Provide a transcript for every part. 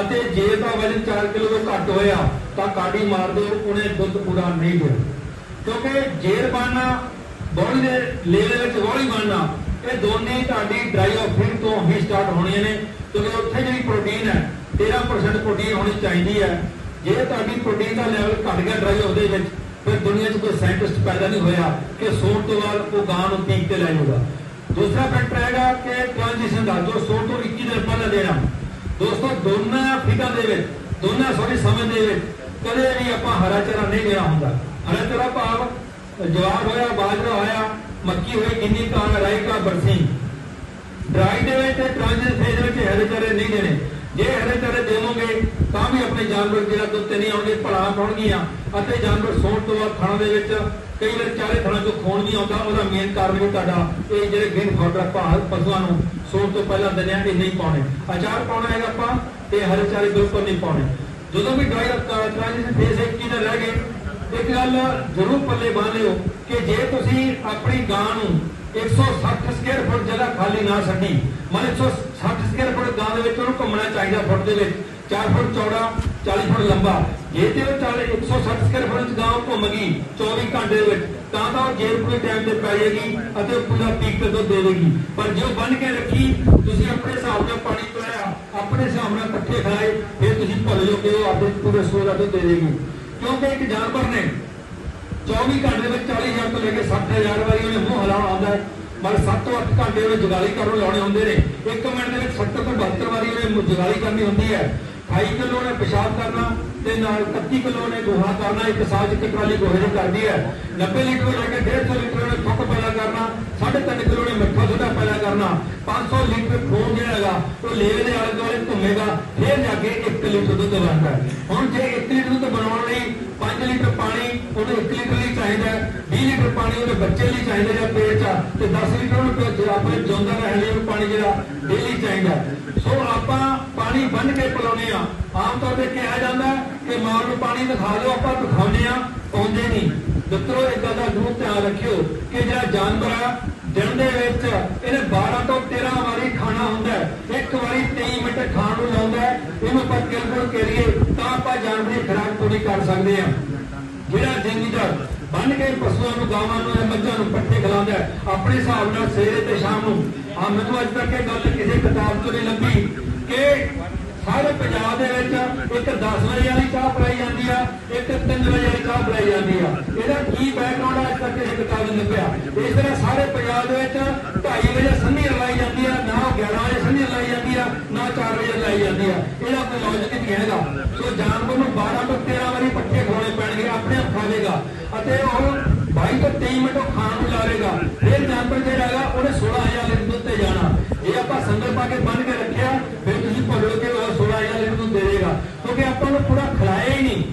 ਅਤੇ ਜੇ ਦਾ ਵਜਨ 4 ਕਿਲੋ ਤੋਂ ਘੱਟ ਹੋਇਆ, ਤਾਂ ਕਾਡੀ ਮਾਰ ਦਿਓ, ਉਹਨੇ ਦੁੱਧ ਪੂਰਾ ਨਹੀਂ ਦੇਣਾ ਕਿਉਂਕਿ ਜੇਰ ਬਣਨਾ ਬੋਡੀ ਦੇ ਲੈਵਲ ਵਿੱਚ ਹੌਲੀ ਬਣਨਾ, ਇਹ ਦੋਨੇ ਤੁਹਾਡੀ ਡਰਾਈ ਆਫਿੰਗ ਤੋਂ ਹੀ ਸਟਾਰਟ ਹੋਣੀਆਂ ਨੇ। ਕਿਉਂਕਿ ਉੱਥੇ ਜਿਹੜੀ ਪ੍ਰੋਟੀਨ ਹੈ 13% ਪ੍ਰੋਟੀਨ ਹੋਣੀ ਚਾਹੀਦੀ ਹੈ। ਜੇ ਤੁਹਾਡੀ ਪ੍ਰੋਟੀਨ ਦਾ ਲੈਵਲ ਘਟ ਗਿਆ ਡਰਾਈ ਆਫ ਦੇ ਵਿੱਚ, ਫਿਰ ਦੁਨੀਆ 'ਚ ਕੋਈ ਸਾਇੰਟਿਸਟ ਪੈਦਾ ਨਹੀਂ ਹੋਇਆ ਕਿ ਸੌਣ ਤੋਂ ਬਾਅਦ ਉਹ ਗਾਂ ਨੂੰ ਪੀਕ ਤੇ ਲੈ ਜਾਊਗਾ। ਦੂਸਰਾ ਫੈਕਟਰ ਹੈਗਾ ਕਿ ਟ੍ਰਾਂਜੀਸ਼ਨ ਦਾ, ਜੋ ਸੌਣ ਤੋਂ 21 ਦਿਨ ਪਹਿਲਾਂ ਦੇਣਾ। ਦੋਸਤੋ, ਦੋਨਾਂ ਫਿਕਾਂ ਦੇ ਵਿੱਚ, ਦੋਨਾਂ ਸੋਰੀ ਸਮਝ ਦੇ ਵਿੱਚ ਕਦੇ ਵੀ ਆਪਾਂ ਹਰਾ ਚਾਰਾ ਨਹੀਂ ਲਿਆ ਹੁੰਦਾ। ਹਰਾ ਚਾਰਾ ਭਾਵ ਜਵਾਬ ਹੋਇਆ, ਬਾਜਰਾ ਹੋਇਆ, ਮੱਕੀ ਹੋਈ ਕਿੰਨੀ ਕਾਂ ਰਾਈ ਕਾ ਬਰਸੀ ਡਰਾਈ ਦੇ ਵਿੱਚ, ਟ੍ਰਾਂਜਿਟ ਫੇਜ਼ ਵਿੱਚ ਹਰੇ ਚਾਰੇ ਨਹੀਂ ਦੇਣੇ। ਜੇ ਹਰੇ ਚਾਰੇ ਦੇਵੋਗੇ, ਤਾਂ ਵੀ ਆਪਣੇ ਜਾਨਵਰ ਜਿਹੜਾ ਦੁੱਧ ਨਹੀਂ ਆਉਣਗੇ, ਭਲਾ ਪਾਉਣਗੀਆਂ। ਅਤੇ ਜਾਨਵਰ ਸੌਣ ਤੋਂ ਬਾਅਦ ਖਾਣਾ ਦੇ ਵਿੱਚ ਕਈ ਵਾਰ ਚਾਰੇ ਥਾਣਾ ਤੋਂ ਖੂਨ ਨਹੀਂ ਆਉਂਦਾ, ਉਹਦਾ ਮੇਨ ਕਾਰਨ ਵੀ ਤੁਹਾਡਾ ਇਹ ਜਿਹੜੇ ਗਿਨ ਫਾਡਰ ਭਾਲ ਪਸ਼ੂਆਂ ਨੂੰ ਸੌਣ ਤੋਂ ਪਹਿਲਾਂ ਦਿੰਦੇ ਆ, ਇਹ ਨਹੀਂ ਪਾਉਣੇ। ਅਚਾਰ ਪਾਉਣਾ ਹੈਗਾ ਆਪਾਂ, ਤੇ ਹਰੇ ਚਾਰੇ ਬਿਲਕੁਲ ਨਹੀਂ ਪਾਉਣੇ। ਜਦੋਂ ਵੀ ਡਰਾਈ ਟ੍ਰਾਂਜਿਸ਼ਨ ਫੇਜ਼ 21 ਦੇ ਰਹਿ ਗਏ ਇੱਕ ਗੱਲ ਜ਼ਰੂਰ ਪੱਲੇ ਬਾਹ ਲਿਓ ਕਿ ਜੇ ਤੁਸੀਂ ਆਪਣੀ ਗਾਂ ਨੂੰ 160 ਸਕੁਅਰ ਫੁੱਟ ਜਗ੍ਹਾ ਖਾਲੀ ਨਾ ਛੱਡੀ। ਮਨ 160 ਸਕੁਅਰ ਫੁੱਟ ਗਾਂ ਦੇ ਵਿੱਚ ਉਹਨੂੰ ਘੁੰਮਣਾ ਚਾਹੀਦਾ ਫੁੱਟ ਦੇ ਵਿੱਚ। 4 ਫੁੱਟ ਚੌੜਾ 40 ਫੁੱਟ ਲੰਬਾ। ਜੇ ਤੇ ਉਹ 40 160 ਸਕੁਅਰ ਫੁੱਟ ਚ ਗਾਂ ਘੁੰਮ ਗਈ 24 ਘੰਟੇ ਦੇ ਵਿੱਚ, ਤਾਂ ਤਾਂ ਉਹ ਜੇਰ ਪੂਰੇ ਟਾਈਮ ਤੇ ਪੈ ਜਾਏਗੀ ਅਤੇ ਪੂਰਾ ਪੀਕ ਤੇ ਦੁੱਧ ਦੇਵੇਗੀ। ਪਰ ਜੇ ਬੰਨ ਕੇ ਰੱਖੀ, ਤੁਸੀਂ ਆਪਣੇ ਹਿਸਾਬ ਨਾਲ ਪਾਣੀ ਪਿਲਾਇਆ, ਆਪਣੇ ਹਿਸਾਬ ਨਾਲ ਪੱਠੇ ਖਾਏ, ਫਿਰ ਤੁਸੀਂ ਭੁੱਲ ਜਾਓ ਉਹ ਆਪਣੇ ਪੂਰੇ ਸੂਰ ਦਾ ਦੇ ਦੇਗੀ। ਕਿਉਂਕਿ ਇੱਕ ਜਾਨਵਰ ਨੇ 24 ਘੰਟੇ ਵਿੱਚ 40000 ਤੋਂ ਲੈ ਕੇ 60000 ਵਾਰੀ ਉਹਨੇ ਮੂੰਹ ਹਿਲਾਉਣਾ ਆਉਂਦਾ ਹੈ। ਪਰ 7 ਤੋਂ 8 ਘੰਟੇ ਉਹਨੇ ਜਗਾਲੀ ਕਰਨ ਲਾਉਣੇ ਹੁੰਦੇ ਨੇ। 1 ਮਿੰਟ ਦੇ ਵਿੱਚ 70 ਤੋਂ 72 ਵਾਰੀ ਉਹਨੇ ਜਗਾਲੀ ਕਰਨੀ ਹੁੰਦੀ ਹੈ। 28 ਕਿਲੋ ਨੇ ਪਿਸ਼ਾਬ ਕਰਨਾ ਤੇ ਨਾਲ 31 ਕਿਲੋ ਨੇ ਗੋਹਾ ਕਰਨਾ, ਇੱਕ ਸਾਲ ਚ ਟਰਾਲੀ ਗੋਹੇ ਦੀ ਕਰਦੀ ਹੈ। 90 ਲੀਟਰ ਤੋਂ ਲੈ ਕੇ 150 ਲੀਟਰ ਨੇ ਥੁੱਕ ਪੈਦਾ ਕਰਨਾ 3.5 ਕਿਲੋ ਨੇ ਮਿੱਠਾ ਸੋਡਾ ਪੈਦਾ ਕਰਨਾ 500 ਲੀਟਰ ਖੂਨ ਜਿਹੜਾ ਹੈਗਾ, ਉਹ ਲੇਵੇ ਦੇ ਆਲੇ ਦੁਆਲੇ ਘੁੰਮੇਗਾ, ਫਿਰ ਜਾ ਕੇ 1 ਲੀਟਰ ਦੁੱਧ ਬਣਦਾ ਹੁਣ ਜੇ 1 ਲੀਟਰ ਦੁੱਧ ਬਣਾਉਣ ਲਈ 5 ਲੀਟਰ ਪਾਣੀ ਉਹਨੂੰ 1 ਲੀਟਰ ਲਈ ਚਾਹੀਦਾ ਹੈ 20 ਲੀਟਰ ਪਾਣੀ ਉਹਦੇ ਬੱਚੇ ਲਈ ਚਾਹੀਦਾ ਜਾਂ ਪੇਟ 'ਚ, ਤੇ 10 ਲੀਟਰ ਉਹਨੂੰ ਪੇ- ਆਪਣੇ ਜਿਉਂਦਾ ਰਹਿਣ ਲਈ ਉਹਨੂੰ ਪਾਣੀ ਜਿਹੜਾ ਡੇਲੀ ਚਾਹੀਦਾ ਸੋ ਆਪਾਂ ਪਾਣੀ ਬੰਨ ਕੇ ਪਿਲਾਉਨੇ ਆ ਆਮ ਤੌਰ ਤੇ ਕਿਹਾ ਜਾਂਦਾ ਕਿ ਮਾਂ ਨੂੰ ਪਾਣੀ ਦਿਖਾ ਦਿਓ, ਆਪਾਂ ਦਿਖਾਉਂਦੇ ਆ ਪਾਉਂਦੇ ਨਹੀਂ। ਮਿੱਤਰੋ ਇੱਕ ਗੱਲ ਦਾ ਜ਼ਰੂਰ ਧਿਆਨ ਰੱਖਿਓ ਕਿ ਜਿਹੜਾ ਜਾਨਵਰ ਆ ਦਿਨ ਦੇ ਵਿੱਚ ਇਹਨੇ 12 ਤੋਂ 13 ਵਾਰੀ ਖਾਣਾ ਹੁੰਦਾ ਇੱਕ ਵਾਰੀ 23 ਮਿੰਟ ਖਾਣ ਨੂੰ ਲਾਉਂਦਾ ਹੈ ਆਪਾਂ ਕਿਲਕੁਲ ਕਰੀਏ, ਤਾਂ ਆਪਾਂ ਜਾਨਵਰ ਦੀ ਖੁਰਾਕ ਪੂਰੀ ਕਰ ਸਕਦੇ ਹਾਂ। ਜਿਹੜਾ ਜ਼ਿੰਮੀਦਾਰ ਬੰਨ ਕੇ ਪਸ਼ੂਆਂ ਨੂੰ, ਗਾਵਾਂ ਨੂੰ ਮੱਝਾਂ ਨੂੰ ਪੱਠੇ ਖਿਲਾਉਂਦਾ ਆਪਣੇ ਹਿਸਾਬ ਨਾਲ ਸਵੇਰੇ ਤੇ ਸ਼ਾਮ ਨੂੰ। ਆ ਮੈਨੂੰ ਅੱਜ ਤੱਕ ਇਹ ਗੱਲ ਕਿਸੇ ਕਿਤਾਬ ਤੋਂ ਨਹੀਂ ਲੱਭੀ ਕਿ ਸਾਰੇ ਪੰਜਾਬ ਦੇ ਵਿੱਚ ਇੱਕ 10 ਵਜੇ ਵਾਲੀ ਚਾਹ ਪਲਾਈ ਜਾਂਦੀ ਆ, ਇੱਕ 3 ਵਜੇ ਵਾਲੀ ਚਾਹ ਪਲਾਈ ਜਾਂਦੀ ਆ। ਇਹਦਾ ਕੀ ਬੈਕਗ੍ਰਾਉਂਡ ਆ, ਅੱਜ ਤੱਕ ਕਿਸੇ ਕਿਤਾਬ ਨਹੀਂ ਲੱਭਿਆ। ਇਸ ਤਰ੍ਹਾਂ ਸਾਰੇ ਪੰਜਾਬ ਦੇ ਵਿੱਚ 2:30 ਵਜੇ ਸੰਧੀ ਲਾਈ ਜਾਂਦੀ ਆ, ਨਾ 11 ਵਜੇ ਸੰਨੀ ਲਾਈ ਜਾਂਦੀ ਆ, ਨਾ 4 ਵਜੇ ਲਾਈ ਜਾਂਦੀ ਆ। ਇਹਦਾ ਕੋਈ ਲੌਜਿਕ ਸੋ ਜਾਨਵਰ ਨੂੰ 12 ਤੋਂ 13 ਵਾਰੀ ਪੱਠੇ ਖਵਾਉਣੇ ਪੈਣਗੇ ਆਪਣੇ ਆਪ ਖਾਵੇਗਾ ਅਤੇ ਉਹ 22 ਤੋਂ 23 ਮਿੰਟ ਖਾਣ ਨੂੰ ਲਾਵੇਗਾ ਫਿਰ ਜਾਨਵਰ ਜਿਹੜਾ ਹੈਗਾ, ਉਹਨੇ 16000 ਲੀਟਰ ਦੁੱਧ ਤੇ ਜਾਣਾ। ਜੇ ਆਪਾਂ ਸੰਗਲ ਪਾ ਕੇ ਬੰਨ ਕੇ ਰੱਖਿਆ, ਫਿਰ ਤੁਸੀਂ ਭੁੱਲੋ ਕਿ ਉਹ 16000 ਲੀਟਰ ਦੁੱਧ ਦੇਵੇਗਾ ਕਿਉਂਕਿ ਆਪਾਂ ਨੂੰ ਪੂਰਾ ਖਿਲਾਇਆ ਹੀ ਨਹੀਂ।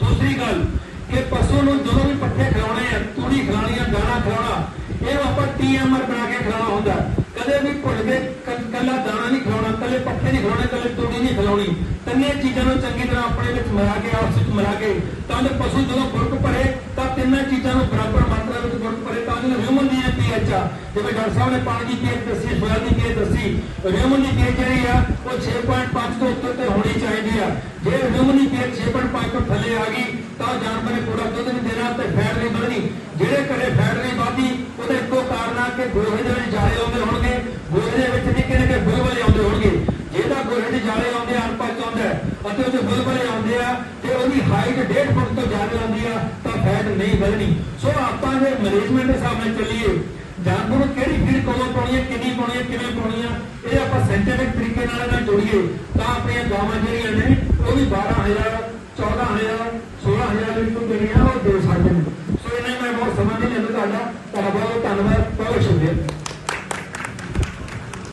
ਦੂਸਰੀ ਗੱਲ, ਕਿ ਪਸ਼ੂ ਨੂੰ ਜਦੋਂ ਵੀ ਪੱਠੇ ਖਿਲਾਉਣੇ ਆ, ਤੂੜੀ ਖਿਲਾਉਣੀ ਆ, ਦਾਣਾ ਖਿਲਾਉਣਾ ਇਹ ਆਪਾਂ ਟੀਐਮਆਰ ਬਣਾ ਕੇ ਖਿਲਾਉਣਾ ਹੁੰਦਾ। ਕਦੇ ਵੀ ਭੁੱਲ ਕੇ, ਕੱਲਾ ਦਾਣਾ ਨਹੀਂ ਖਿਲਾਉਣਾ, ਕੱਲੇ ਪੱਠੇ ਨਹੀਂ ਖਿਲਾਉਣੇ, ਕੱਲੇ ਤੂੜੀ ਤਿੰਨੇ ਚੀਜ਼ਾਂ ਨੂੰ ਚੰਗੀ ਤਰ੍ਹਾਂ ਆਪਣੇ ਵਿੱਚ ਮਿਲਾ ਕੇ, ਆਪਸ ਵਿੱਚ ਮਿਲਾ ਕੇ, ਤਾਂ ਜੋ ਪਸ਼ੂ ਜਦੋਂ ਬੁਰਕ ਭਰੇ, ਤਾਂ ਤਿੰਨਾਂ ਚੀਜ਼ਾਂ ਨੂੰ ਬਰਾਬਰ ਮਾਤਰਾ ਵਿੱਚ ਬੁਰਕ ਭਰੇ, ਤਾਂ ਜੋ ਹਿਊਮਨ ਦੀ ਪੀਐਚ ਆ। ਜਿਵੇਂ ਡਾਕਟਰ ਸਾਹਿਬ ਨੇ ਪਾਣੀ ਦੀ ਪੀਐਚ ਦੱਸੀ, ਸੋਇਆ ਦੀ ਪੀਐਚ ਦੱਸੀ ਹਿਊਮਨ ਦੀ ਪੀਐਚ ਜਿਹੜੀ ਆ, ਉਹ 6.5 ਤੋਂ ਉੱਤੇ ਤੇ ਹੋਣੀ ਚਾਹੀਦੀ ਆ। ਜੇ ਹਿਊਮਨ ਦੀ ਪੀਐਚ 6.5 ਤੋਂ ਥੱਲੇ ਆ ਗਈ, ਤਾਂ ਜਾਨਵਰ ਨੇ ਪੂਰਾ ਦੁੱਧ ਨਹੀਂ ਦੇਣਾ ਤੇ ਫੈਟ ਨਹੀਂ ਵਧਣੀ ਜਿਹੜੇ ਘਰੇ ਫੈਟ ਨਹੀਂ ਵਧਦੀ ਉਹਦਾ ਇੱਕੋ ਕਾਰਨ ਆ ਕਿ ਗੋਹੇ ਦੇ ਵਿੱਚ ਜਾਲੇ ਆਉਂਦੇ ਹੋਣਗੇ। ਗੋਹੇ ਦੇ ਵਿੱਚ ਨਿੱਕੇ ਨਿੱਕੇ ਬੁਲਬੁਲੇ ਆਉਂਦੇ ਹੋਣਗੇ ਜਿਹਦਾ ਗੋਹੇ ਦੇ ਜਾਲੇ ਆਉਂਦੇ ਆ, ਅਨਪਚ ਆਉਂਦਾ ਹੈ ਉਹਦੇ ਬੁਲਬੁਲੇ ਆਉਂਦੇ ਆ ਤੇ ਉਹਦੀ ਹਾਈਟ 1.5 ਫੁੱਟ ਤੋਂ ਜ਼ਿਆਦਾ ਆਉਂਦੀ ਆ, ਤਾਂ ਫੈਟ ਨਹੀਂ ਵਧਣੀ। ਸੋ ਆਪਾਂ ਜੇ ਮੈਨੇਜਮੈਂਟ ਦੇ ਹਿਸਾਬ ਚੱਲੀਏ, ਜਾਨਵਰ ਨੂੰ ਕਿਹੜੀ ਫੀਡ ਕਦੋਂ ਪਾਉਣੀ ਹੈ ਕਿੰਨੀ ਪਾਉਣੀ ਹੈ ਕਿਵੇਂ ਪਾਉਣੀ ਆ, ਇਹ ਆਪਾਂ ਸਾਇੰਟਿਫਿਕ ਤਰੀਕੇ ਨਾਲ ਇਹਨੂੰ ਜੋੜੀਏ, ਤਾਂ ਆਪਣੀਆਂ ਗਾਵਾਂ ਜਿਹੜੀਆਂ ਨੇ, ਉਹ ਵੀ 12000 14000 16000 ਲੀਟਰ ਜਿਹੜੀਆਂ ਉਹ ਦੇ ਸਕਦੇ ਨੇ। ਸੋ ਇਹਨਾਂ ਮੈਂ ਬਹੁਤ ਸਮਾਂ ਨਹੀਂ ਲੈਂਦਾ ਤੁਹਾਡਾ ਤੁਹਾਡਾ ਬਹੁਤ ਧੰਨਵਾਦ। ਬਹੁਤ ਸ਼ੁਕਰੀਆ।